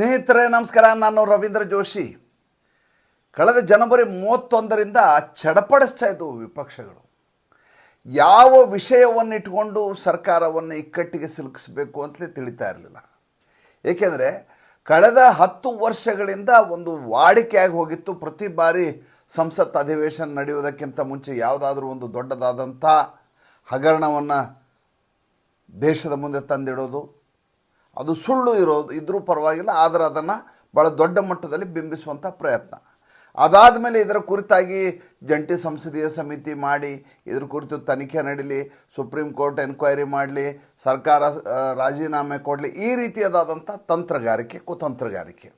ಸ್ನೇಹಿತರೆ, ನಮಸ್ಕಾರ. ನಾನು ರವೀಂದ್ರ ಜೋಶಿ. ಕಳೆದ ಜನವರಿ ಮೂವತ್ತೊಂದರಿಂದ ಚಡಪಡಿಸ್ತಾ ಇದ್ದವು ವಿಪಕ್ಷಗಳು. ಯಾವ ವಿಷಯವನ್ನು ಇಟ್ಕೊಂಡು ಸರ್ಕಾರವನ್ನು ಇಕ್ಕಟ್ಟಿಗೆ ಸಿಲುಕಿಸಬೇಕು ಅಂತಲೇ ತಿಳಿತಾ ಇರಲಿಲ್ಲ. ಏಕೆಂದರೆ, ಕಳೆದ ಹತ್ತು ವರ್ಷಗಳಿಂದ ಒಂದು ವಾಡಿಕೆಯಾಗಿ ಹೋಗಿತ್ತು. ಪ್ರತಿ ಬಾರಿ ಸಂಸತ್ ಅಧಿವೇಶನ ನಡೆಯುವುದಕ್ಕಿಂತ ಮುಂಚೆ ಯಾವುದಾದ್ರೂ ಒಂದು ದೊಡ್ಡದಾದಂಥ ಹಗರಣವನ್ನು ದೇಶದ ಮುಂದೆ ತಂದಿಡೋದು ಅದು ಸುಳ್ಳು ಇರೋದು ಇದ್ದರೂ ಪರವಾಗಿಲ್ಲ, ಆದರೆ ಅದನ್ನು ಭಾಳ ದೊಡ್ಡ ಮಟ್ಟದಲ್ಲಿ ಬಿಂಬಿಸುವಂಥ ಪ್ರಯತ್ನ. ಅದಾದ ಮೇಲೆ ಇದರ ಕುರಿತಾಗಿ ಜಂಟಿ ಸಂಸದೀಯ ಸಮಿತಿ ಮಾಡಿ, ಇದ್ರ ಕುರಿತು ತನಿಖೆ ನಡೀಲಿ, ಸುಪ್ರೀಂ ಕೋರ್ಟ್ ಎನ್ಕ್ವೈರಿ ಮಾಡಲಿ, ಸರ್ಕಾರ ರಾಜೀನಾಮೆ ಕೊಡಲಿ, ಈ ರೀತಿಯಾದಂಥ ತಂತ್ರಗಾರಿಕೆ, ಕುತಂತ್ರಗಾರಿಕೆ.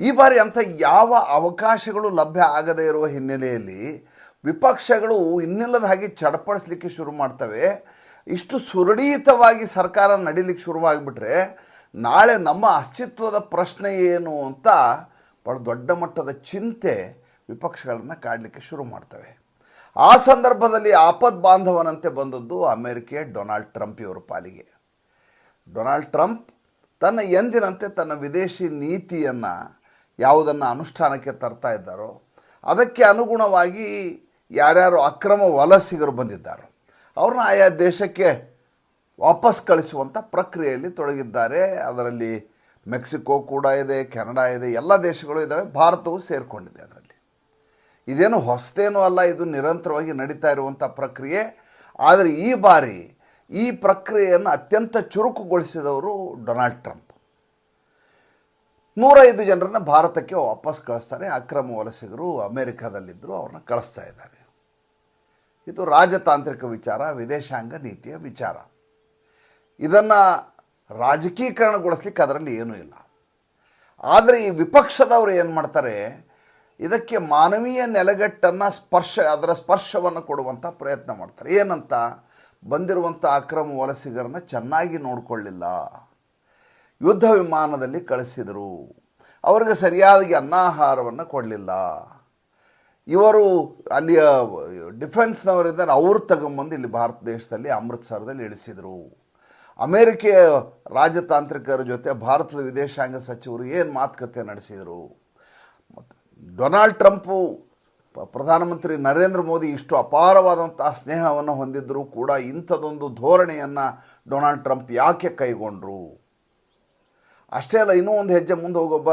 ಈ ಬಾರಿ ಅಂಥ ಯಾವ ಅವಕಾಶಗಳು ಲಭ್ಯ ಆಗದೇ ಇರುವ ಹಿನ್ನೆಲೆಯಲ್ಲಿ ವಿಪಕ್ಷಗಳು ಇನ್ನಿಲ್ಲದ ಹಾಗೆ ಚಡಪಡಿಸ್ಲಿಕ್ಕೆ ಶುರು ಮಾಡ್ತವೆ. ಇಷ್ಟು ಸುರಳೀತವಾಗಿ ಸರ್ಕಾರ ನಡೀಲಿಕ್ಕೆ ಶುರುವಾಗಿಬಿಟ್ರೆ ನಾಳೆ ನಮ್ಮ ಅಸ್ತಿತ್ವದ ಪ್ರಶ್ನೆ ಏನು ಅಂತ ಭಾಳ ದೊಡ್ಡ ಮಟ್ಟದ ಚಿಂತೆ ವಿಪಕ್ಷಗಳನ್ನು ಕಾಡಲಿಕ್ಕೆ ಶುರು ಮಾಡ್ತವೆ. ಆ ಸಂದರ್ಭದಲ್ಲಿ ಆಪದ್ ಬಾಂಧವನಂತೆ ಬಂದದ್ದು ಅಮೆರಿಕೆಯ ಡೊನಾಲ್ಡ್ ಟ್ರಂಪ್ ಇವರ ಪಾಲಿಗೆ. ಡೊನಾಲ್ಡ್ ಟ್ರಂಪ್ ತನ್ನ ಎಂದಿನಂತೆ ತನ್ನ ವಿದೇಶಿ ನೀತಿಯನ್ನು ಯಾವುದನ್ನು ಅನುಷ್ಠಾನಕ್ಕೆ ತರ್ತಾ ಇದ್ದಾರೋ, ಅದಕ್ಕೆ ಅನುಗುಣವಾಗಿ ಯಾರ್ಯಾರು ಅಕ್ರಮ ವಲಸಿಗರು ಬಂದಿದ್ದಾರೋ ಅವ್ರನ್ನ ಆಯಾ ದೇಶಕ್ಕೆ ವಾಪಸ್ ಕಳಿಸುವಂಥ ಪ್ರಕ್ರಿಯೆಯಲ್ಲಿ ತೊಡಗಿದ್ದಾರೆ. ಅದರಲ್ಲಿ ಮೆಕ್ಸಿಕೋ ಕೂಡ ಇದೆ, ಕೆನಡಾ ಇದೆ, ಎಲ್ಲ ದೇಶಗಳು ಇದ್ದಾವೆ ಭಾರತವು ಸೇರಿಕೊಂಡಿದೆ ಅದರಲ್ಲಿ. ಇದೇನು ಹೊಸದೇನೂ ಅಲ್ಲ, ಇದು ನಿರಂತರವಾಗಿ ನಡೀತಾ ಇರುವಂಥ ಪ್ರಕ್ರಿಯೆ. ಆದರೆ ಈ ಬಾರಿ ಈ ಪ್ರಕ್ರಿಯೆಯನ್ನು ಅತ್ಯಂತ ಚುರುಕುಗೊಳಿಸಿದವರು ಡೊನಾಲ್ಡ್ ಟ್ರಂಪ್. ನೂರೈದು ಜನರನ್ನು ಭಾರತಕ್ಕೆ ವಾಪಸ್ ಕಳಿಸ್ತಾರೆ. ಅಕ್ರಮ ವಲಸಿಗರು ಅಮೇರಿಕಾದಲ್ಲಿದ್ದರೂ ಅವ್ರನ್ನ ಕಳಿಸ್ತಾ ಇದ್ದಾರೆ. ಇದು ರಾಜತಾಂತ್ರಿಕ ವಿಚಾರ, ವಿದೇಶಾಂಗ ನೀತಿಯ ವಿಚಾರ. ಇದನ್ನು ರಾಜಕೀಕರಣಗೊಳಿಸ್ಲಿಕ್ಕೆ ಅದರಲ್ಲಿ ಏನೂ ಇಲ್ಲ. ಆದರೆ ಈ ವಿಪಕ್ಷದವರು ಏನು ಮಾಡ್ತಾರೆ, ಇದಕ್ಕೆ ಮಾನವೀಯ ನೆಲೆಗಟ್ಟನ್ನು ಸ್ಪರ್ಶ, ಅದರ ಸ್ಪರ್ಶವನ್ನು ಕೊಡುವಂಥ ಪ್ರಯತ್ನ ಮಾಡ್ತಾರೆ. ಏನಂತ? ಬಂದಿರುವಂಥ ಅಕ್ರಮ ವಲಸಿಗರನ್ನ ಚೆನ್ನಾಗಿ ನೋಡಿಕೊಳ್ಳಿಲ್ಲ. ಯುದ್ಧ ವಿಮಾನದಲ್ಲಿ ಕಳಿಸಿದರು. ಅವರಿಗೆ ಸರಿಯಾಗಿ ಅನ್ನಾಹಾರವನ್ನು ಕೊಡಲಿಲ್ಲ. ಇವರು ಅಲ್ಲಿಯ ಡಿಫೆನ್ಸ್ನವರಿದ್ದಾರೆ. ಅವರು ತಗೊಂಬಂದು ಇಲ್ಲಿ ಭಾರತ ದೇಶದಲ್ಲಿ ಅಮೃತಸರದಲ್ಲಿ ಇಳಿಸಿದರು. ಅಮೇರಿಕೆಯ ರಾಜತಾಂತ್ರಿಕರ ಜೊತೆ ಭಾರತದ ವಿದೇಶಾಂಗ ಸಚಿವರು ಏನು ಮಾತುಕತೆ ನಡೆಸಿದರು. ಡೊನಾಲ್ಡ್ ಟ್ರಂಪು ಪ್ರಧಾನಮಂತ್ರಿ ನರೇಂದ್ರ ಮೋದಿ ಇಷ್ಟು ಅಪಾರವಾದಂತಹ ಸ್ನೇಹವನ್ನು ಹೊಂದಿದ್ದರೂ ಕೂಡ ಇಂಥದೊಂದು ಧೋರಣೆಯನ್ನು ಡೊನಾಲ್ಡ್ ಟ್ರಂಪ್ ಯಾಕೆ ಕೈಗೊಂಡರು? ಅಷ್ಟೇ ಅಲ್ಲ, ಇನ್ನೂ ಒಂದು ಹೆಜ್ಜೆ ಮುಂದೆ ಹೋಗೊಬ್ಬ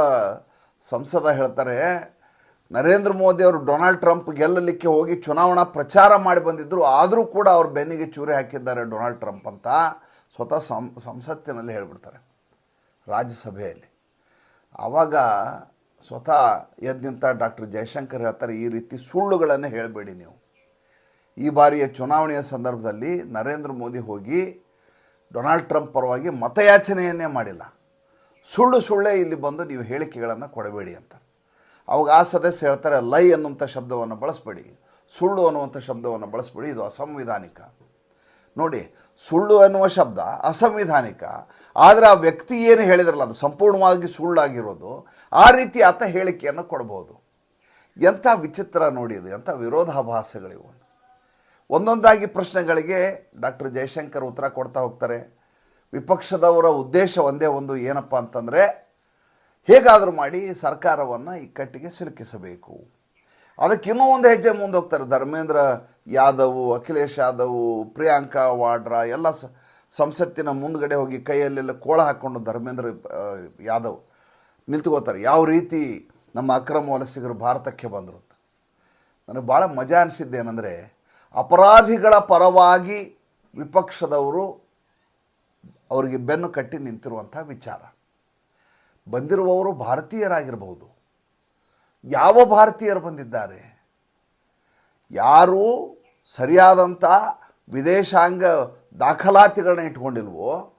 ಸಂಸದ ಹೇಳ್ತಾರೆ ನರೇಂದ್ರ ಮೋದಿ ಅವರು ಡೊನಾಲ್ಡ್ ಟ್ರಂಪ್ ಗೆಲ್ಲಲಿಕ್ಕೆ ಹೋಗಿ ಚುನಾವಣಾ ಪ್ರಚಾರ ಮಾಡಿ ಬಂದಿದ್ದರು ಆದರೂ ಕೂಡ ಅವ್ರ ಬೆನ್ನಿಗೆ ಚೂರಿ ಹಾಕಿದ್ದಾರೆ ಡೊನಾಲ್ಡ್ ಟ್ರಂಪ್ ಅಂತ ಸ್ವತಃ ಸಂಸತ್ತಿನಲ್ಲಿ ಹೇಳ್ಬಿಡ್ತಾರೆ, ರಾಜ್ಯಸಭೆಯಲ್ಲಿ. ಆವಾಗ ಸ್ವತಃ ಎದ್ದು ಡಾಕ್ಟರ್ ಜಯಶಂಕರ್ ಹೇಳ್ತಾರೆ, ಈ ರೀತಿ ಸುಳ್ಳುಗಳನ್ನು ಹೇಳಬೇಡಿ ನೀವು. ಈ ಬಾರಿಯ ಚುನಾವಣೆಯ ಸಂದರ್ಭದಲ್ಲಿ ನರೇಂದ್ರ ಮೋದಿ ಹೋಗಿ ಡೊನಾಲ್ಡ್ ಟ್ರಂಪ್ ಪರವಾಗಿ ಮತಯಾಚನೆಯನ್ನೇ ಮಾಡಿಲ್ಲ. ಸುಳ್ಳು ಸುಳ್ಳೇ ಇಲ್ಲಿ ಬಂದು ನೀವು ಹೇಳಿಕೆಗಳನ್ನು ಕೊಡಬೇಡಿ ಅಂತ. ಅವಾಗ ಆ ಸದಸ್ಯ ಹೇಳ್ತಾರೆ ಲೈ ಅನ್ನುವಂಥ ಶಬ್ದವನ್ನು ಬಳಸಬೇಡಿ. ಸುಳ್ಳು ಅನ್ನುವಂಥ ಶಬ್ದವನ್ನು ಬಳಸಬೇಡಿ. ಇದು ಅಸಂವಿಧಾನಿಕ. ನೋಡಿ, ಸುಳ್ಳು ಎನ್ನುವ ಶಬ್ದ ಅಸಂವಿಧಾನಿಕ. ಆದರೆ ಆ ವ್ಯಕ್ತಿ ಏನು ಹೇಳಿದ್ರಲ್ಲ, ಅದು ಸಂಪೂರ್ಣವಾಗಿ ಸುಳ್ಳಾಗಿರೋದು, ಆ ರೀತಿ ಆತ ಹೇಳಿಕೆಯನ್ನು ಕೊಡ್ಬೋದು. ಎಂಥ ವಿಚಿತ್ರ ನೋಡಿ ಇದು, ಎಂಥ ವಿರೋಧಾಭಾಸಗಳಿವು. ಒಂದೊಂದಾಗಿ ಪ್ರಶ್ನೆಗಳಿಗೆ ಡಾಕ್ಟರ್ ಜಯಶಂಕರ್ ಉತ್ತರ ಕೊಡ್ತಾ ಹೋಗ್ತಾರೆ. ವಿಪಕ್ಷದವರ ಉದ್ದೇಶ ಒಂದೇ ಒಂದು ಏನಪ್ಪ ಅಂತಂದರೆ ಹೇಗಾದರೂ ಮಾಡಿ ಸರ್ಕಾರವನ್ನು ಇಕ್ಕಟ್ಟಿಗೆ ಸಿಲುಕಿಸಬೇಕು. ಅದಕ್ಕೆ ಇನ್ನೂ ಒಂದು ಹೆಜ್ಜೆ ಮುಂದೆ ಹೋಗ್ತಾರೆ ಧರ್ಮೇಂದ್ರ ಯಾದವ್, ಅಖಿಲೇಶ್ ಯಾದವ್, ಪ್ರಿಯಾಂಕಾ ವಾಡ್ರಾ, ಎಲ್ಲ ಸಂಸತ್ತಿನ ಮುಂದ್ಗಡೆ ಹೋಗಿ ಕೈಯಲ್ಲೆಲ್ಲ ಕೋಳ ಹಾಕ್ಕೊಂಡು ಧರ್ಮೇಂದ್ರ ಯಾದವ್ ನಿಂತ್ಕೋತಾರೆ. ಯಾವ ರೀತಿ ನಮ್ಮ ಅಕ್ರಮ ವಲಸಿಗರು ಭಾರತಕ್ಕೆ ಬಂದರು ಅಂತ. ನನಗೆ ಭಾಳ ಮಜಾ ಅನಿಸಿದ್ದೇನೆಂದರೆ ಅಪರಾಧಿಗಳ ಪರವಾಗಿ ವಿಪಕ್ಷದವರು ಅವರಿಗೆ ಬೆನ್ನು ಕಟ್ಟಿ ನಿಂತಿರುವಂಥ ವಿಚಾರ. ಬಂದಿರುವವರು ಭಾರತೀಯರಾಗಿರಬಹುದು. ಯಾವ ಭಾರತೀಯರು ಬಂದಿದ್ದಾರೆ? ಯಾರು ಸರಿಯಾದಂಥ ವಿದೇಶಾಂಗ ದಾಖಲಾತಿಗಳನ್ನ ಇಟ್ಕೊಂಡಿಲ್ವೋ,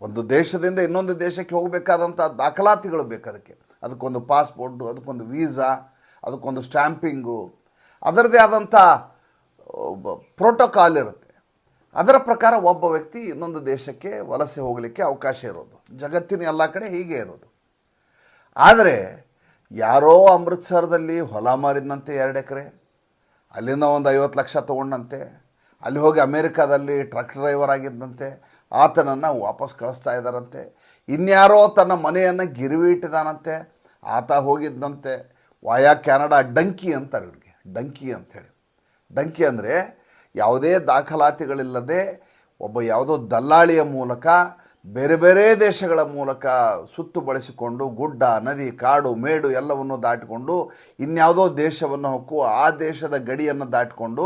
ಒಂದು ದೇಶದಿಂದ ಇನ್ನೊಂದು ದೇಶಕ್ಕೆ ಹೋಗಬೇಕಾದಂಥ ದಾಖಲಾತಿಗಳು ಬೇಕು ಅದಕ್ಕೆ. ಅದಕ್ಕೊಂದು ಪಾಸ್ಪೋರ್ಟು, ಅದಕ್ಕೊಂದು ವೀಸಾ, ಅದಕ್ಕೊಂದು ಸ್ಟ್ಯಾಂಪಿಂಗು ಅದರದೇ ಆದಂಥ ಪ್ರೋಟೋಕಾಲ್ ಇರುತ್ತೆ. ಅದರ ಪ್ರಕಾರ ಒಬ್ಬ ವ್ಯಕ್ತಿ ಇನ್ನೊಂದು ದೇಶಕ್ಕೆ ವಲಸೆ ಹೋಗಲಿಕ್ಕೆ ಅವಕಾಶ ಇರೋದು. ಜಗತ್ತಿನ ಎಲ್ಲ ಕಡೆ ಹೀಗೆ ಇರೋದು. ಆದರೆ ಯಾರೋ ಅಮೃತ್ಸರದಲ್ಲಿ ಹೊಲ ಮಾರಿದಂತೆ ಎರಡು ಎಕರೆ, ಅಲ್ಲಿಂದ ಒಂದು ಐವತ್ತು ಲಕ್ಷ ತೊಗೊಂಡಂತೆ, ಅಲ್ಲಿ ಹೋಗಿ ಅಮೇರಿಕಾದಲ್ಲಿ ಟ್ರಕ್ ಡ್ರೈವರ್ ಆಗಿದ್ದಂತೆ ಆತನನ್ನು ವಾಪಸ್ ಕಳಿಸ್ತಾ ಇದ್ದಾರಂತೆ. ಇನ್ಯಾರೋ ತನ್ನ ಮನೆಯನ್ನು ಗಿರಿವಿ ಇಟ್ಟಿದಾನಂತೆ ಆತ ಹೋಗಿದ್ದಂತೆ ವಾಯಾ ಕ್ಯಾನಡಾ ಡಂಕಿ ಅಂತಾರೆ ಇವ್ರಿಗೆ ಡಂಕಿ ಅಂಥೇಳಿ ಡಂಕಿ ಅಂದರೆ ಯಾವುದೇ ದಾಖಲಾತಿಗಳಿಲ್ಲದೆ ಒಬ್ಬ ಯಾವುದೋ ದಲ್ಲಾಳಿಯ ಮೂಲಕ ಬೇರೆ ಬೇರೆ ದೇಶಗಳ ಮೂಲಕ ಸುತ್ತು ಬಳಸಿಕೊಂಡು ಗುಡ್ಡ, ನದಿ, ಕಾಡು, ಮೇಡು ಎಲ್ಲವನ್ನು ದಾಟಿಕೊಂಡು ಇನ್ಯಾವುದೋ ದೇಶವನ್ನು ಹೊಕ್ಕು ಆ ದೇಶದ ಗಡಿಯನ್ನು ದಾಟಿಕೊಂಡು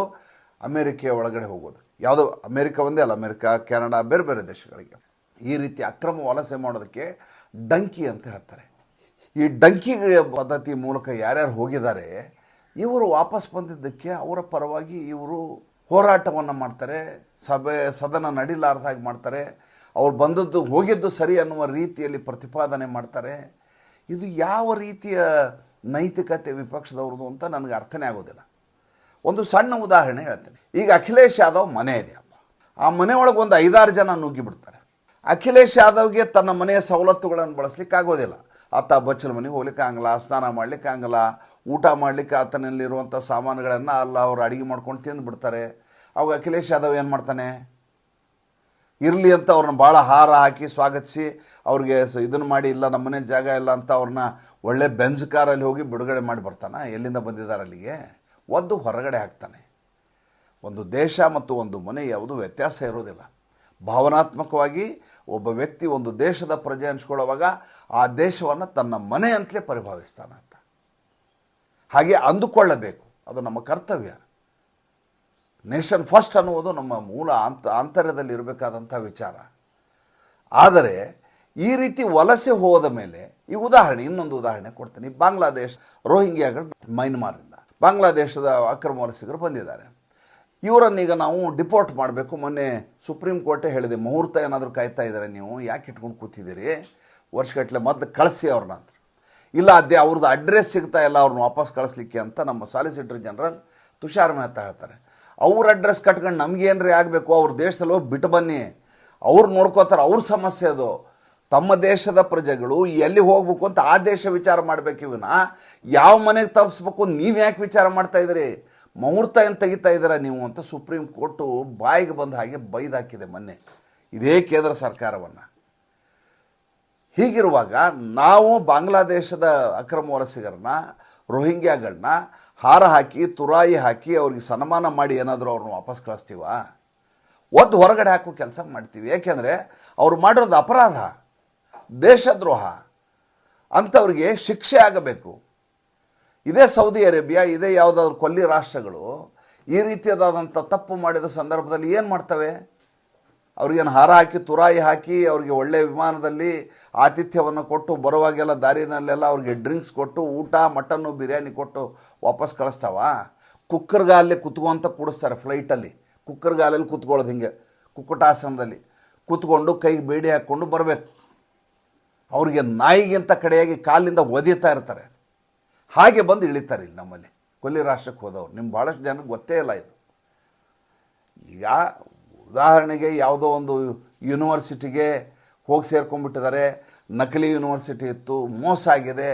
ಅಮೇರಿಕೆಯ ಒಳಗಡೆ ಹೋಗೋದು. ಯಾವುದೋ ಅಮೇರಿಕ ಒಂದೇ ಅಲ್ಲ, ಅಮೇರಿಕ, ಕೆನಡಾ, ಬೇರೆ ಬೇರೆ ದೇಶಗಳಿಗೆ. ಈ ರೀತಿ ಅಕ್ರಮ ವಲಸೆ ಮಾಡೋದಕ್ಕೆ ಡಂಕಿ ಅಂತ ಹೇಳ್ತಾರೆ. ಈ ಡಂಕಿ ಪದ್ಧತಿ ಮೂಲಕ ಯಾರ್ಯಾರು ಹೋಗಿದ್ದಾರೆ, ಇವರು ವಾಪಸ್ ಬಂದಿದ್ದಕ್ಕೆ ಅವರ ಪರವಾಗಿ ಇವರು ಹೋರಾಟವನ್ನು ಮಾಡ್ತಾರೆ, ಸಭೆ, ಸದನ ನಡಿಲಾರ್ದ ಹಾಗೆ ಮಾಡ್ತಾರೆ. ಅವ್ರು ಬಂದದ್ದು ಹೋಗಿದ್ದು ಸರಿ ಅನ್ನುವ ರೀತಿಯಲ್ಲಿ ಪ್ರತಿಪಾದನೆ ಮಾಡ್ತಾರೆ. ಇದು ಯಾವ ರೀತಿಯ ನೈತಿಕತೆ ವಿಪಕ್ಷದವ್ರದ್ದು ಅಂತ ನನಗೆ ಅರ್ಥನೇ ಆಗೋದಿಲ್ಲ. ಒಂದು ಸಣ್ಣ ಉದಾಹರಣೆ ಹೇಳ್ತೇನೆ. ಈಗ ಅಖಿಲೇಶ್ ಯಾದವ್ ಮನೆ ಇದೆ ಅಪ್ಪ. ಆ ಮನೆಯೊಳಗೆ ಒಂದು ಐದಾರು ಜನ ನುಗ್ಗಿಬಿಡ್ತಾರೆ. ಅಖಿಲೇಶ್ ಯಾದವ್ಗೆ ತನ್ನ ಮನೆಯ ಸವಲತ್ತುಗಳನ್ನು ಬಳಸ್ಲಿಕ್ಕೆ ಆಗೋದಿಲ್ಲ. ಆತ ಬಚ್ಚಲ ಮನೆಗೆ ಹೋಗ್ಲಿಕ್ಕೆ ಆಗಲ್ಲ, ಸ್ನಾನ ಮಾಡ್ಲಿಕ್ಕೆ ಆಗಲ್ಲ, ಊಟ ಮಾಡಲಿಕ್ಕೆ ಆತನಲ್ಲಿರುವಂಥ ಸಾಮಾನುಗಳನ್ನು ಅಲ್ಲ ಅವ್ರು ಅಡುಗೆ ಮಾಡ್ಕೊಂಡು ತಿಂದು ಬಿಡ್ತಾರೆ ಅವಾಗ ಅಖಿಲೇಶ್ ಯಾದವ್ ಏನು ಮಾಡ್ತಾನೆ? ಇರಲಿ ಅಂತ ಅವ್ರನ್ನ ಭಾಳ ಹಾರ ಹಾಕಿ ಸ್ವಾಗತಿಸಿ, ಅವ್ರಿಗೆ ಇದನ್ನು ಮಾಡಿ, ಇಲ್ಲ ನಮ್ಮನೆ ಜಾಗ ಇಲ್ಲ ಅಂತ ಅವ್ರನ್ನ ಒಳ್ಳೆ ಬೆಂಜ್ ಕಾರಲ್ಲಿ ಹೋಗಿ ಬಿಡುಗಡೆ ಮಾಡಿ ಬರ್ತಾನೆ, ಎಲ್ಲಿಂದ ಬಂದಿದ್ದಾರೆ ಅಲ್ಲಿಗೆ? ಒದ್ದು ಹೊರಗಡೆ ಹಾಕ್ತಾನೆ. ಒಂದು ದೇಶ ಮತ್ತು ಒಂದು ಮನೆ ಯಾವುದು ವ್ಯತ್ಯಾಸ ಇರೋದಿಲ್ಲ. ಭಾವನಾತ್ಮಕವಾಗಿ ಒಬ್ಬ ವ್ಯಕ್ತಿ ಒಂದು ದೇಶದ ಪ್ರಜೆ ಅನ್ಸ್ಕೊಳ್ಳೋವಾಗ ಆ ದೇಶವನ್ನು ತನ್ನ ಮನೆ ಅಂತಲೇ ಪರಿಭಾವಿಸ್ತಾನೆ ಅಂತ ಹಾಗೆ ಅಂದುಕೊಳ್ಳಬೇಕು. ಅದು ನಮ್ಮ ಕರ್ತವ್ಯ. ನೇಷನ್ ಫಸ್ಟ್ ಅನ್ನುವುದು ನಮ್ಮ ಮೂಲ ಅಂತ ಆಂತರ್ಯದಲ್ಲಿ ಇರಬೇಕಾದಂಥ ವಿಚಾರ. ಆದರೆ ಈ ರೀತಿ ವಲಸೆ ಹೋದ ಮೇಲೆ ಈ ಉದಾಹರಣೆ, ಇನ್ನೊಂದು ಉದಾಹರಣೆ ಕೊಡ್ತೀನಿ. ಬಾಂಗ್ಲಾದೇಶ ರೋಹಿಂಗ್ಯಾಗಳು ಮೈನ್ಮಾರಿಂದ ಬಾಂಗ್ಲಾದೇಶದ ಅಕ್ರಮ ವಲಸಿಗರು ಬಂದಿದ್ದಾರೆ. ಇವರನ್ನೀಗ ನಾವು ಡಿಪೋರ್ಟ್ ಮಾಡಬೇಕು. ಮೊನ್ನೆ ಸುಪ್ರೀಂ ಕೋರ್ಟೇ ಹೇಳಿದೆ, ಮುಹೂರ್ತ ಏನಾದರೂ ಕಾಯ್ತಾ ಇದ್ದಾರೆ ನೀವು? ಯಾಕೆ ಇಟ್ಕೊಂಡು ಕೂತಿದ್ದೀರಿ? ವರ್ಷಗಟ್ಟಲೆ ಮೊದಲು ಕಳಿಸಿ ಅವ್ರನ್ನ ಅಂತ. ಇಲ್ಲ, ಅದೇ ಅವ್ರದ್ದು ಅಡ್ರೆಸ್ ಸಿಗ್ತಾ ಇಲ್ಲ, ಅವ್ರನ್ನ ವಾಪಸ್ ಕಳಿಸ್ಲಿಕ್ಕೆ ಅಂತ ನಮ್ಮ ಸಾಲಿಸಿಟರ್ ಜನರಲ್ ತುಷಾರ್ ಮೆಹ್ತಾ ಹೇಳ್ತಾರೆ. ಅವ್ರ ಅಡ್ರೆಸ್ ಕಟ್ಕೊಂಡು ನಮಗೇನ್ರಿ ಆಗಬೇಕು? ಅವ್ರ ದೇಶದಲ್ಲಿ ಹೋಗಿ ಬಿಟ್ಟು ಬನ್ನಿ. ಅವ್ರು ನೋಡ್ಕೋತಾರೆ ಅವ್ರ ಸಮಸ್ಯೆ ಅದು. ತಮ್ಮ ದೇಶದ ಪ್ರಜೆಗಳು ಎಲ್ಲಿ ಹೋಗ್ಬೇಕು ಅಂತ ಆ ದೇಶ ವಿಚಾರ ಮಾಡಬೇಕು ಇವನ್ನ ಯಾವ ಮನೆಗೆ ತಪ್ಪಿಸ್ಬೇಕು ನೀವು ಯಾಕೆ ವಿಚಾರ ಮಾಡ್ತಾ ಇದ್ದೀರಿ? ಮುಹೂರ್ತ ಏನು ತೆಗಿತಾ ಇದ್ದೀರಾ ನೀವು ಅಂತ ಸುಪ್ರೀಂ ಕೋರ್ಟು ಬಾಯಿಗೆ ಬಂದ ಹಾಗೆ ಬೈದಾಕಿದೆ ಮೊನ್ನೆ. ಇದೇ ಕೇಂದ್ರ ಸರ್ಕಾರವನ್ನು. ಹೀಗಿರುವಾಗ ನಾವು ಬಾಂಗ್ಲಾದೇಶದ ಅಕ್ರಮ ವಲಸಿಗರನ್ನ ರೋಹಿಂಗ್ಯಾಗಳನ್ನ ಹಾರ ಹಾಕಿ, ತುರಾಯಿ ಹಾಕಿ ಅವ್ರಿಗೆ ಸನ್ಮಾನ ಮಾಡಿ ಏನಾದರೂ ಅವ್ರನ್ನ ವಾಪಸ್ ಕಳಿಸ್ತೀವ? ಒದ್ದು ಹೊರಗಡೆ ಹಾಕೋ ಕೆಲಸ ಮಾಡ್ತೀವಿ. ಏಕೆಂದರೆ ಅವ್ರು ಮಾಡಿರೋದು ಅಪರಾಧ, ದೇಶದ್ರೋಹ. ಅಂಥವ್ರಿಗೆ ಶಿಕ್ಷೆ ಆಗಬೇಕು. ಇದೇ ಸೌದಿ ಅರೇಬಿಯಾ, ಇದೇ ಯಾವುದಾದ್ರು ಕೊಲ್ಲಿ ರಾಷ್ಟ್ರಗಳು ಈ ರೀತಿಯಾದಂಥ ತಪ್ಪು ಮಾಡಿದ ಸಂದರ್ಭದಲ್ಲಿ ಏನು ಮಾಡ್ತವೆ? ಅವ್ರಿಗೇನು ಹಾರ ಹಾಕಿ, ತುರಾಯಿ ಹಾಕಿ, ಅವ್ರಿಗೆ ಒಳ್ಳೆಯ ವಿಮಾನದಲ್ಲಿ ಆತಿಥ್ಯವನ್ನು ಕೊಟ್ಟು, ಬರುವಾಗೆಲ್ಲ ದಾರಿನಲ್ಲೆಲ್ಲ ಅವ್ರಿಗೆ ಡ್ರಿಂಕ್ಸ್ ಕೊಟ್ಟು, ಊಟ, ಮಟನ್ನು, ಬಿರಿಯಾನಿ ಕೊಟ್ಟು ವಾಪಸ್ ಕಳಿಸ್ತಾವ. ಕುಕ್ಕರ್ಗಾಲಲ್ಲಿ ಕುತ್ಕೊಂತ ಕೂಡಿಸ್ತಾರೆ ಫ್ಲೈಟಲ್ಲಿ. ಕುಕ್ಕರ್ಗಾಲಲ್ಲಿ ಕೂತ್ಕೊಳ್ಳೋದು ಹಿಂಗೆ, ಕುಕ್ಕುಟಾಸನದಲ್ಲಿ. ಕೂತ್ಕೊಂಡು ಕೈಗೆ ಬೇಡಿ ಹಾಕ್ಕೊಂಡು ಬರಬೇಕು. ಅವ್ರಿಗೆ ನಾಯಿಗಿಂತ ಕಡೆಯಾಗಿ ಕಾಲಿಂದ ಒದಿತಾ ಇರ್ತಾರೆ. ಹಾಗೆ ಬಂದು ಇಳಿತಾರೆ ಇಲ್ಲಿ ನಮ್ಮಲ್ಲಿ. ಕೊಲ್ಲಿ ರಾಷ್ಟ್ರಕ್ಕೆ ಹೋದವ್ರು. ನಿಮ್ಮ ಭಾಳಷ್ಟು ಜನಕ್ಕೆ ಗೊತ್ತೇ ಇಲ್ಲ ಇದು. ಈಗ ಉದಾಹರಣೆಗೆ ಯಾವುದೋ ಒಂದು ಯೂನಿವರ್ಸಿಟಿಗೆ ಹೋಗಿ ಸೇರ್ಕೊಂಡ್ಬಿಟ್ಟಿದ್ದಾರೆ. ನಕಲಿ ಯೂನಿವರ್ಸಿಟಿ ಇತ್ತು, ಮೋಸ ಆಗಿದೆ.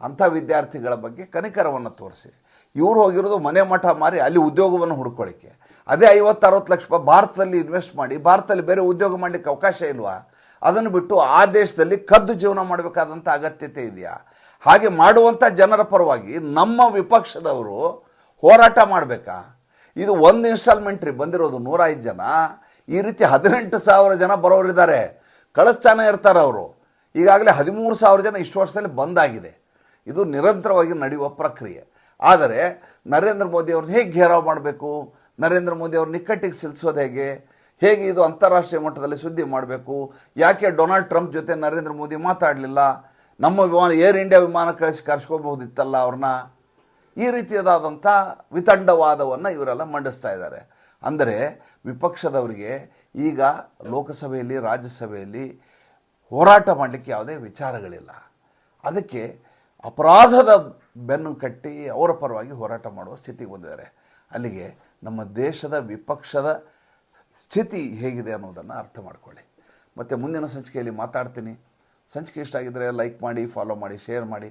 ಅಂಥ ವಿದ್ಯಾರ್ಥಿಗಳ ಬಗ್ಗೆ ಕನಿಕರವನ್ನು ತೋರಿಸಿ. ಇವರು ಹೋಗಿರೋದು ಮನೆ ಮಠ ಮಾರಿ ಅಲ್ಲಿ ಉದ್ಯೋಗವನ್ನು ಹುಡ್ಕೊಳ್ಳಿಕ್ಕೆ ಅದೇ ಐವತ್ತು ಅರವತ್ತು ಲಕ್ಷ ರೂಪಾಯಿ ಭಾರತದಲ್ಲಿ ಇನ್ವೆಸ್ಟ್ ಮಾಡಿ, ಭಾರತದಲ್ಲಿ ಬೇರೆ ಉದ್ಯೋಗ ಮಾಡಲಿಕ್ಕೆ ಅವಕಾಶ ಇಲ್ವಾ? ಅದನ್ನು ಬಿಟ್ಟು ಆ ದೇಶದಲ್ಲಿ ಕದ್ದು ಜೀವನ ಮಾಡಬೇಕಾದಂಥ ಅಗತ್ಯತೆ ಇದೆಯಾ? ಹಾಗೆ ಮಾಡುವಂಥ ಜನರ ಪರವಾಗಿ ನಮ್ಮ ವಿಪಕ್ಷದವರು ಹೋರಾಟ ಮಾಡಬೇಕಾ? ಇದು ಒಂದು ಇನ್ಸ್ಟಾಲ್ಮೆಂಟ್ ರೀ, ಬಂದಿರೋದು ನೂರೈದು ಜನ. ಈ ರೀತಿ ಹದಿನೆಂಟು ಸಾವಿರ ಜನ ಬರೋರಿದ್ದಾರೆ. ಕಳಿಸ್ತಾನೆ ಇರ್ತಾರೆ ಅವರು. ಈಗಾಗಲೇ ಹದಿಮೂರು ಸಾವಿರ ಜನ ಇಷ್ಟು ವರ್ಷದಲ್ಲಿ ಬಂದಾಗಿದೆ. ಇದು ನಿರಂತರವಾಗಿ ನಡೆಯುವ ಪ್ರಕ್ರಿಯೆ. ಆದರೆ ನರೇಂದ್ರ ಮೋದಿ ಅವ್ರನ್ನ ಹೇಗೆ ಘೇರಾವ್ ಮಾಡಬೇಕು? ನರೇಂದ್ರ ಮೋದಿ ಅವ್ರ ನಿಕ್ಕಟ್ಟಿಗೆ ಸಿಲ್ಸೋದು ಹೇಗೆ? ಹೇಗೆ ಇದು ಅಂತಾರಾಷ್ಟ್ರೀಯ ಮಟ್ಟದಲ್ಲಿ ಸುದ್ದಿ ಮಾಡಬೇಕು? ಯಾಕೆ ಡೊನಾಲ್ಡ್ ಟ್ರಂಪ್ ಜೊತೆ ನರೇಂದ್ರ ಮೋದಿ ಮಾತಾಡಲಿಲ್ಲ? ನಮ್ಮ ವಿಮಾನ ಏರ್ ಇಂಡಿಯಾ ವಿಮಾನ ಕಳಿಸಿ ಕರ್ಸ್ಕೋಬಹುದಿತ್ತಲ್ಲ ಅವ್ರನ್ನ? ಈ ರೀತಿಯಾದಂಥ ವಿತಂಡವಾದವನ್ನು ಇವರೆಲ್ಲ ಮಂಡಿಸ್ತಾ ಇದ್ದಾರೆ. ಅಂದರೆ ವಿಪಕ್ಷದವರಿಗೆ ಈಗ ಲೋಕಸಭೆಯಲ್ಲಿ, ರಾಜ್ಯಸಭೆಯಲ್ಲಿ ಹೋರಾಟ ಮಾಡಲಿಕ್ಕೆ ಯಾವುದೇ ವಿಚಾರಗಳಿಲ್ಲ. ಅದಕ್ಕೆ ಅಪರಾಧದ ಬೆನ್ನು ಕಟ್ಟಿ ಅವರ ಪರವಾಗಿ ಹೋರಾಟ ಮಾಡುವ ಸ್ಥಿತಿಗೆ ಬಂದಿದ್ದಾರೆ ಅಲ್ಲಿಗೆ ನಮ್ಮ ದೇಶದ ವಿಪಕ್ಷದ ಸ್ಥಿತಿ ಹೇಗಿದೆ ಅನ್ನೋದನ್ನು ಅರ್ಥ ಮಾಡಿಕೊಳ್ಳಿ. ಮತ್ತು ಮುಂದಿನ ಸಂಚಿಕೆಯಲ್ಲಿ ಮಾತಾಡ್ತೀನಿ. ಸಂಚಿಕೆ ಇಷ್ಟ ಆಗಿದ್ದರೆ ಲೈಕ್ ಮಾಡಿ ಫಾಲೋ ಮಾಡಿ ಶೇರ್ ಮಾಡಿ.